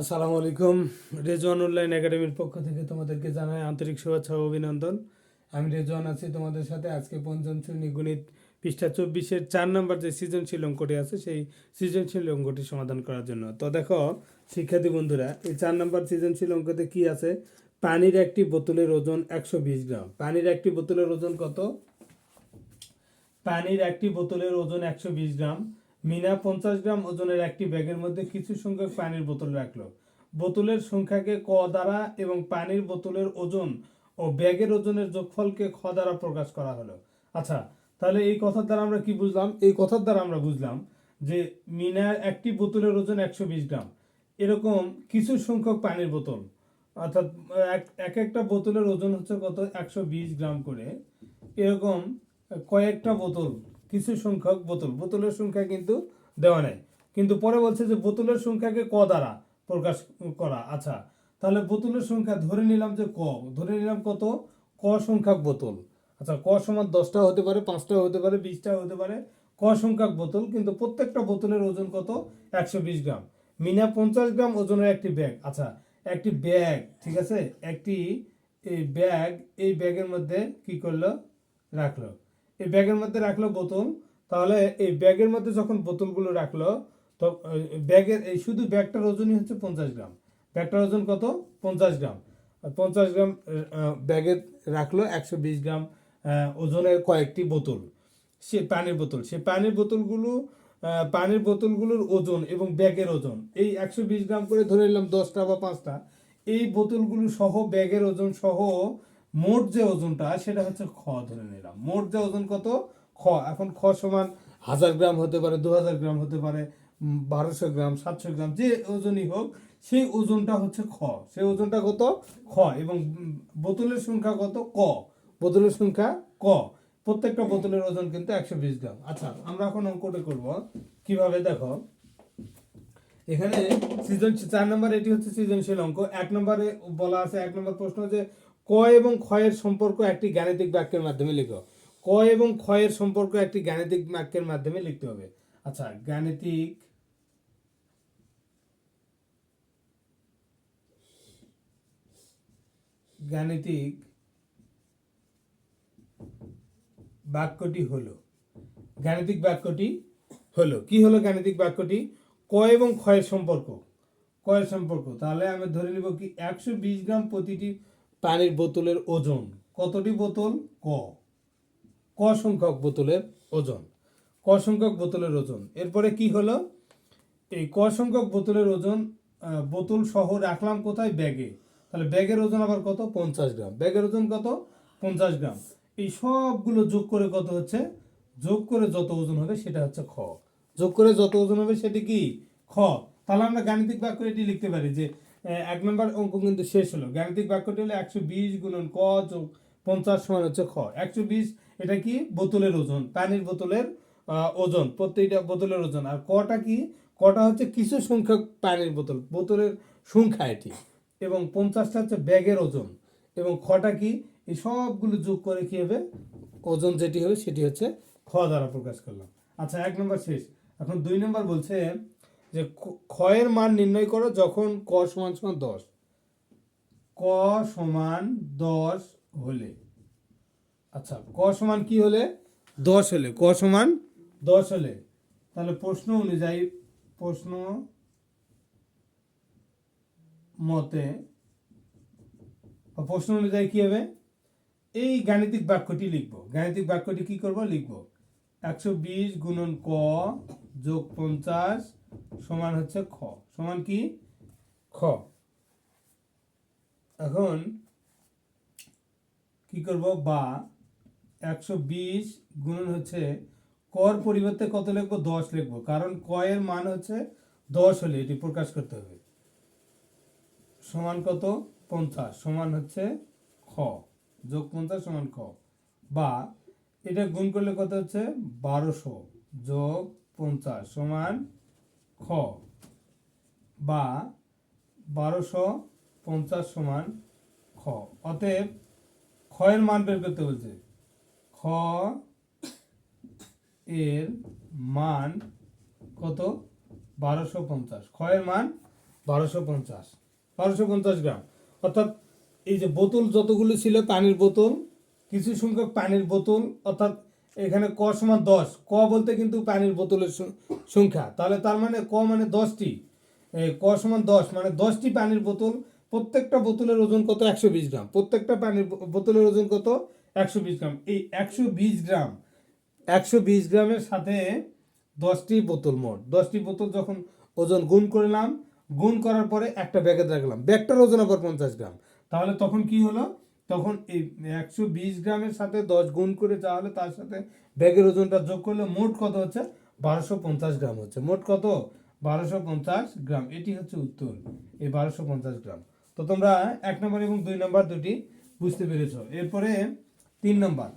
আসসালামু আলাইকুম। রেজওয়ান অনলাইন একাডেমির পক্ষ থেকে তোমাদেরকে জানাই আন্তরিক শুভেচ্ছা ও অভিনন্দন। আমি রেজওয়ান আছি তোমাদের সাথে। আজকে পঞ্চম শ্রেণি গণিত পৃষ্ঠা চব্বিশের চার নম্বর যে সৃজনশীল অঙ্কটি আছে, সেই সৃজনশীল অঙ্কটি সমাধান করার জন্য। তো দেখো, শিক্ষার্থী বন্ধুরা, এই চার নম্বর সৃজনশীল অঙ্কতে কি আছে? পানির একটি বোতলের ওজন একশো বিশ গ্রাম। পানির একটি বোতলের ওজন কত? পানির একটি বোতলের ওজন একশো বিশ গ্রাম। মিনা পঞ্চাশ গ্রাম ওজনের একটি ব্যাগের মধ্যে কিছু সংখ্যক পানির বোতল রাখল। বোতলের সংখ্যাকে ক দ্বারা এবং পানির বোতলের ওজন ও ব্যাগের ওজনের যোগফলকে খ দ্বারা প্রকাশ করা হলো। আচ্ছা তাহলে এই কথার দ্বারা আমরা কি বুঝলাম? এই কথার দ্বারা আমরা বুঝলাম যে মিনার একটি বোতলের ওজন একশো বিশ গ্রাম। এরকম কিছু সংখ্যক পানির বোতল। অর্থাৎ এক এক একটা বোতলের ওজন হচ্ছে কত? একশো বিশ গ্রাম করে। এরকম কয়েকটা বোতল কিছু সংখ্যক বোতল। বোতলের সংখ্যা কিন্তু দেওয়া নেই। কিন্তু পরে বলছে যে বোতলের সংখ্যাকে ক দ্বারা প্রকাশ করা। আচ্ছা তাহলে বোতলের সংখ্যা ধরে নিলাম যে ক। ধরে নিলাম কত? ক সংখ্যক বোতল। আচ্ছা ক সমান দশটা হতে পারে, পাঁচটা হতে পারে, বিশটা হতে পারে। ক সংখ্যক বোতল, কিন্তু প্রত্যেকটা বোতলের ওজন কত? একশো বিশ গ্রাম। মিনা পঞ্চাশ গ্রাম ওজনের একটি ব্যাগ। আচ্ছা একটি ব্যাগ, ঠিক আছে? একটি, এই ব্যাগ, এই ব্যাগের মধ্যে কি করল? রাখল। এই ব্যাগের মধ্যে রাখল বোতল। তাহলে এই ব্যাগের মধ্যে যখন বোতলগুলো রাখল, তো ব্যাগের, এই শুধু ব্যাগটার ওজনই হচ্ছে পঞ্চাশ গ্রাম। ব্যাগটার ওজন কত? পঞ্চাশ গ্রাম। পঞ্চাশ গ্রাম ব্যাগে রাখল একশো বিশ গ্রাম ওজনের কয়েকটি বোতল। সে পানির বোতল। সে পানির বোতলগুলো পানির বোতলগুলোর ওজন এবং ব্যাগের ওজন। এই একশো বিশ গ্রাম করে ধরে নিলাম দশটা বা পাঁচটা। এই বোতলগুলো সহ, ব্যাগের ওজন সহ মোট যে ওজনটা, সেটা হচ্ছে খ ধরে নিলাম। মোট যে ওজন কত? খ। এখন খ সমান হাজার গ্রাম হতে পারে, দু হাজার গ্রাম হতে পারে বারোশো গ্রাম, সাতশো গ্রাম, যে ওজনই হোক, সেই ওজনটা হচ্ছে খ। সেই ওজনটা কত? খ। এবং বোতলের সংখ্যা কত? ক। বোতলের সংখ্যা ক। প্রত্যেকটা বোতলের ওজন কিন্তু একশো বিশ গ্রাম। আচ্ছা আমরা এখন অঙ্কটা করব। কীভাবে? দেখো। এখানে সৃজনশীল, চার নম্বর, এটি হচ্ছে সৃজনশীল অঙ্ক। এক নম্বরে বলা আছে, এক নম্বর প্রশ্ন যে ক এবং ক্ষয়ের সম্পর্ক একটি গাণিতিক বাক্যের মাধ্যমে লিখো। ক এবং ক্ষয়ের সম্পর্ক একটি গাণিতিক বাক্যের মাধ্যমে লিখতে হবে। আচ্ছা গাণিতিক গাণিতিক বাক্যটি হলো, গাণিতিক বাক্যটি হলো। কি হলো গাণিতিক বাক্যটি? ক এবং ক্ষয়ের সম্পর্ক। কয়ের সম্পর্ক। তাহলে আমি ধরে নিব কি একশো বিশ গ্রাম প্রতিটি পানির বোতলের ওজন। কতটি বোতল? ক। ক সংখ্যক বোতলের ওজন। ক সংখ্যক বোতলের ওজন। এরপরে কি হলো? এই ক সংখ্যক বোতলের ওজন বোতল সহ রাখলাম কোথায়? ব্যাগে। তাহলে ব্যাগের ওজন আবার কত? পঞ্চাশ গ্রাম। ব্যাগের ওজন কত? পঞ্চাশ গ্রাম। এই সবগুলো যোগ করে কত হচ্ছে? যোগ করে যত ওজন হবে সেটা হচ্ছে খ। যোগ করে যত ওজন হবে সেটি কি? খ। তাহলে আমরা গাণিতিক বাক্য এটি লিখতে পারি যে এক নম্বর অঙ্ক কিন্তু শেষ হলো। গাণিতিক বাক্যটি হলো একশো বিশ গুণন ক যোগ পঞ্চাশ সমান হচ্ছে খ। একশো বিশ এটা কি? বোতলের ওজন, পানির বোতলের ওজন, প্রত্যেকটা বোতলের ওজন। আর কটা কি? কটা হচ্ছে কিছু সংখ্যক পানির বোতল, বোতলের সংখ্যা এটি। এবং পঞ্চাশটা হচ্ছে ব্যাগের ওজন। এবং খটা কি? এই সবগুলো যোগ করে কি হবে? ওজন যেটি হবে সেটি হচ্ছে খ দ্বারা প্রকাশ করলাম। আচ্ছা এক নম্বর শেষ। এখন দুই নম্বর বলছে যে ক্ষয়ের মান নির্ণয় করো যখন ক সমান সমান দশ। ক সমান দশ হলে। আচ্ছা ক সমান কি হলে? দশ হলে। ক সমান দশ হলে। তাহলে প্রশ্ন অনুযায়ী, প্রশ্ন মতে প্রশ্ন অনুযায়ী কি হবে? এই গাণিতিক বাক্যটি লিখব। গাণিতিক বাক্যটি কি করব? লিখব। একশো বিশ গুণন ক যোগ পঞ্চাশ সমান হচ্ছে খ। সমান কি? খ। এখন কি করব? বা একশো বিশ গুণন হচ্ছে কর পরিবর্তে কত লিখব? দশ লিখব। কারণ ক এর মান হচ্ছে দশ হলে এটি প্রকাশ করতে হবে। সমান কত? পঞ্চাশ। সমান হচ্ছে খ। যোগ পঞ্চাশ সমান খ বা এটা গুণ করলে কত হচ্ছে? বারোশো। যোগ পঞ্চাশ সমান খ বা বারোশো পঞ্চাশ সমান খ। অতএব ক্ষয়ের মান বের করতে বলছে। খ এর মান কত? বারোশো পঞ্চাশ। ক্ষয়ের মান বারোশো পঞ্চাশ। বারোশো পঞ্চাশ গ্রাম। অর্থাৎ এই যে বোতল যতগুলো ছিল পানির বোতল, কিছু সংখ্যক পানির বোতল, অর্থাৎ এখানে ক সমান দশ, ক বলতে কিন্তু পানির বোতলের সংখ্যা। তাহলে তার মানে ক মানে দশটি। ক সমান দশ মানে দশটি পানির বোতল, প্রত্যেকটা বোতলের ওজন কত? একশো বিশ গ্রাম। প্রত্যেকটা পানির বোতলের ওজন কত? একশো বিশ গ্রাম। এই একশো বিশ গ্রাম, একশো বিশ গ্রামের সাথে দশটি বোতল মোট। দশটি বোতল যখন ওজন গুণ করলাম গুণ করার পরে একটা ব্যাগে রাখলাম। ব্যাগটার ওজন আবার পঞ্চাশ গ্রাম। তাহলে তখন কি হলো? তখন এই একশো বিশ গ্রামের সাথে দশ গুণ করে তাহলে তার সাথে ব্যাগের ওজনটা যোগ করলে মোট কত হচ্ছে? বারোশো পঞ্চাশ গ্রাম হচ্ছে। মোট কত? বারোশো পঞ্চাশ গ্রাম। এটি হচ্ছে উত্তর। এই বারোশো পঞ্চাশ গ্রাম। তো তোমরা এক নম্বর এবং দুই নম্বর দুটি বুঝতে পেরেছ। এরপরে তিন নম্বর।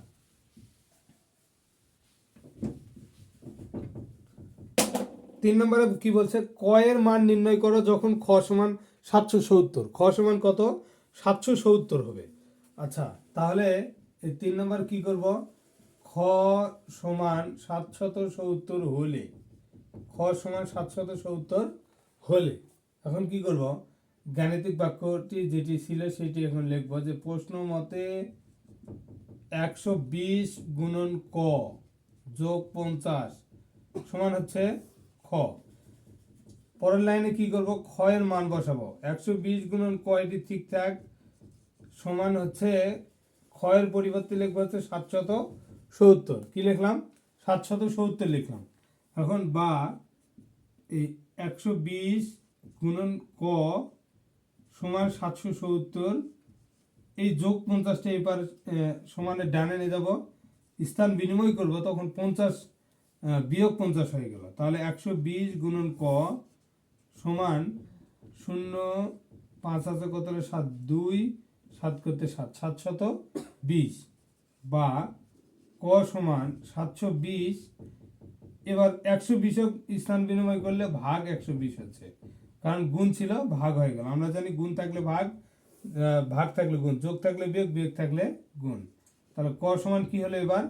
তিন নম্বরে কি বলছে? কয়ের মান নির্ণয় করো যখন খ সমান সাতশো সত্তর। খ সমান কত? সাতশো সত্তর হবে। আচ্ছা তাহলে এই তিন নম্বর কি করব? খ সমান সাতশত সত্তর হলে, খ সমান সাতশত সত্তর হলে, এখন কি করব? গাণিতিক বাক্যটি যেটি ছিল সেটি এখন লিখব যে প্রশ্ন মতে একশো বিশ গুণন ক যোগ পঞ্চাশ সমান হচ্ছে খ। পরের লাইনে কি করব? খ এর মান বসাবো। একশো বিশ গুণন ক এটি ঠিকঠাক সমান হচ্ছে এর পরিবর্তে লিখব হচ্ছে সাতশত সত্তর। কি লিখলাম? সাতশত সত্তর লিখলাম। এখন বা, এই একশো বিশ গুণন ক সমান সাতশো সত্তর, এই যোগ পঞ্চাশটা এবার সমানে ডানে নিয়ে যাব। স্থান বিনিময় করব, তখন পঞ্চাশ বিয়োগ পঞ্চাশ হয়ে গেল। তাহলে একশো বিশ গুণন ক সমান শূন্য পাঁচ আছে কত সাত, দুই। সাত করতে সাত। সাতশত বিশ বা ক সমান সাতশো বিশ। এবার একশো বিশক স্থান বিনিময় করলে ভাগ একশো বিশ হচ্ছে। কারণ গুণ ছিল, ভাগ হয়ে গেল। আমরা জানি গুণ থাকলে ভাগ ভাগ থাকলে গুণ, যোগ থাকলে বিয়োগ বিয়োগ থাকলে গুণ। তাহলে ক সমান কি হলো এবার?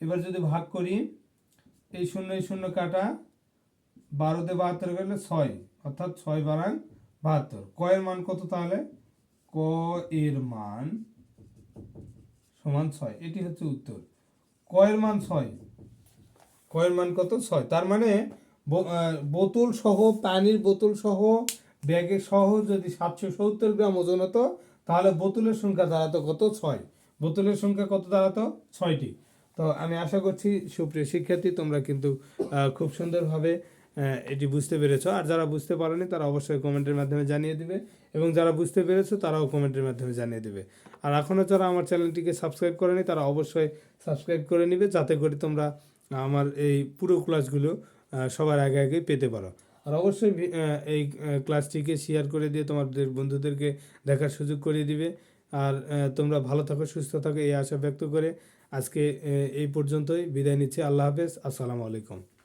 এবার যদি ভাগ করি, এই শূন্য এই শূন্য কাটা বারোতে বাহাত্তর করলে ছয়, অর্থাৎ ছয় বারাং বাহাত্তর। ক এর মান কত তাহলে? ক এর মান সমান ছয়? এটি হচ্ছে উত্তর। ক এর মান ছয়? কয়ের মান কত? ছয়। তার মানে বোতল সহ, পানির বোতল সহ, ব্যাগে সহ যদি সাতশো সত্তর গ্রাম ওজন হতো, তাহলে বোতলের সংখ্যা দাঁড়াতো কত? ছয়। বোতলের সংখ্যা কত দাঁড়াতো? ছয়টি। তো আমি আশা করছি সুপ্রিয় শিক্ষার্থী, তোমরা কিন্তু খুব সুন্দরভাবে এটি বুঝতে পেরেছ। আর যারা বুঝতে পারেনি, তারা অবশ্যই কমেন্টের মাধ্যমে জানিয়ে দিবে। এবং যারা বুঝতে পেরেছ, তারাও কমেন্টের মাধ্যমে জানিয়ে দিবে। আর এখনও যারা আমার চ্যানেলটিকে সাবস্ক্রাইব করেনি, তারা অবশ্যই সাবস্ক্রাইব করে নিবে, যাতে করে তোমরা আমার এই পুরো ক্লাসগুলো সবার আগে আগে পেতে পারো। আর অবশ্যই এই ক্লাসটিকে শেয়ার করে দিয়ে তোমাদের বন্ধুদেরকে দেখার সুযোগ করে দিবে। আর তোমরা ভালো থাকো, সুস্থ থাকো, এই আশা ব্যক্ত করে আজকে এই পর্যন্তই। বিদায় নিচ্ছি। আল্লাহ হাফেজ। আসসালামু আলাইকুম।